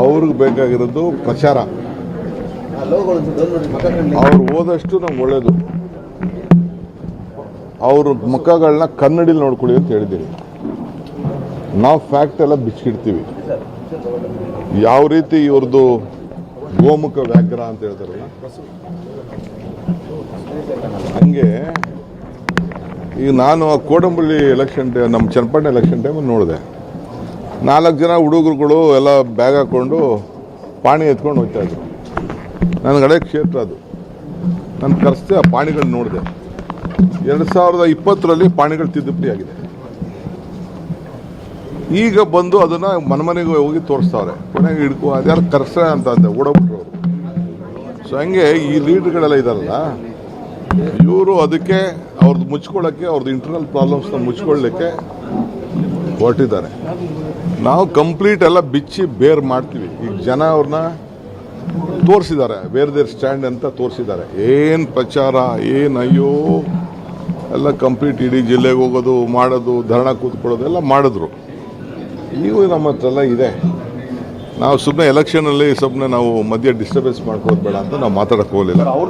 ಅವ್ರಿಗೆ ಬೇಕಾಗಿರೋದು ಪ್ರಚಾರ. ಅವ್ರು ಓದಷ್ಟು ನಮ್ಗೆ ಒಳ್ಳೇದು. ಅವ್ರ ಮುಖಗಳನ್ನ ಕನ್ನಡಿಲಿ ನೋಡ್ಕೊಳ್ಳಿ ಅಂತ ಹೇಳಿದ್ದೀವಿ ನಾವು ಫ್ಯಾಕ್ಟ್ ಎಲ್ಲ ಬಿಚ್ಚಿಡ್ತೀವಿ. ಯಾವ ರೀತಿ ಇವ್ರದ್ದು ಗೋಮುಖ ವ್ಯಾಘ್ರ ಅಂತ ಹೇಳ್ತಾರಲ್ಲ? ಹಂಗೆ ಈಗ ನಾನು ಆ ಕೋಡಂಬಳ್ಳಿ ಎಲೆಕ್ಷನ್ ಟೈಮ್ ನಮ್ಮ ಚನ್ನಪಟ್ಟಣ ಎಲೆಕ್ಷನ್ ಟೈಮ್ ನೋಡಿದೆ. ನಾಲ್ಕು ಜನ ಹುಡುಗರುಗಳು ಎಲ್ಲ ಬ್ಯಾಗ್ ಹಾಕ್ಕೊಂಡು ಪಾಣಿ ಎತ್ಕೊಂಡು ಹೋಗ್ತಾ ಇದ್ರು. ನನ್ನ ಕಡೆ ಕ್ಷೇತ್ರ ಅದು. ನಾನು ಕರೆಸ್ತೆ ಆ ಪಾಣಿಗಳು ನೋಡಿದೆ. ಎರಡು ಸಾವಿರದ ಇಪ್ಪತ್ತರಲ್ಲಿ ಪಾಣಿಗಳು ತಿದ್ದುಪಡಿ ಆಗಿದೆ. ಈಗ ಬಂದು ಅದನ್ನು ಮನೆಮನೆಗೆ ಹೋಗಿ ತೋರಿಸ್ತಾವ್ರೆ. ಕೊನೆಗೆ ಹಿಡ್ಕೊ, ಅದ್ಯಾರು ಕರ್ಸ ಅಂತ ಅಂದೆ, ಓಡೋಗ್ಬಿಟ್ರು ಅವರು. ಸೊ ಹಂಗೆ ಈ ಲೀಡರ್ಗಳೆಲ್ಲ ಇದಾರಲ್ಲ, ಇವರು ಅದಕ್ಕೆ ಅವ್ರದ್ದು ಮುಚ್ಕೊಳ್ಳೋಕ್ಕೆ ಅವ್ರದ್ದು ಇಂಟರ್ನಲ್ ಪ್ರಾಬ್ಲಮ್ಸ್ನ ಮುಚ್ಕೊಳ್ಳಿಕ್ಕೆ ಹೊರಟಿದ್ದಾರೆ. ನಾವು ಕಂಪ್ಲೀಟ್ ಎಲ್ಲ ಬಿಚ್ಚಿ ಬೇರ್ ಮಾಡ್ತೀವಿ. ಈಗ ಜನ ಅವ್ರನ್ನ ತೋರಿಸಿದ್ದಾರೆ. ಬೇರೆ ದೇರ್ ಸ್ಟ್ಯಾಂಡ್ ಅಂತ ತೋರಿಸಿದ್ದಾರೆ. ಏನು ಪ್ರಚಾರ, ಏನು ಅಯ್ಯೋ? ಎಲ್ಲ ಕಂಪ್ಲೀಟ್ ಇಡೀ ಜಿಲ್ಲೆಗೆ ಹೋಗೋದು, ಮಾಡೋದು, ಧರಣ ಕೂತ್ಕೊಳ್ಳೋದು ಎಲ್ಲ ಮಾಡಿದ್ರು. ಈಗ ನಮ್ಮ ಹತ್ರ ಎಲ್ಲ ಇದೆ. ನಾವು ಸುಮ್ಮನೆ ಎಲೆಕ್ಷನಲ್ಲಿ ಸುಮ್ಮನೆ ನಾವು ಮಧ್ಯೆ ಡಿಸ್ಟರ್ಬೆನ್ಸ್ ಮಾಡ್ಕೋದು ಬೇಡ ಅಂತ ನಾವು ಮಾತಾಡಕ್ಕೆ ಹೋಗಲಿಲ್ಲ.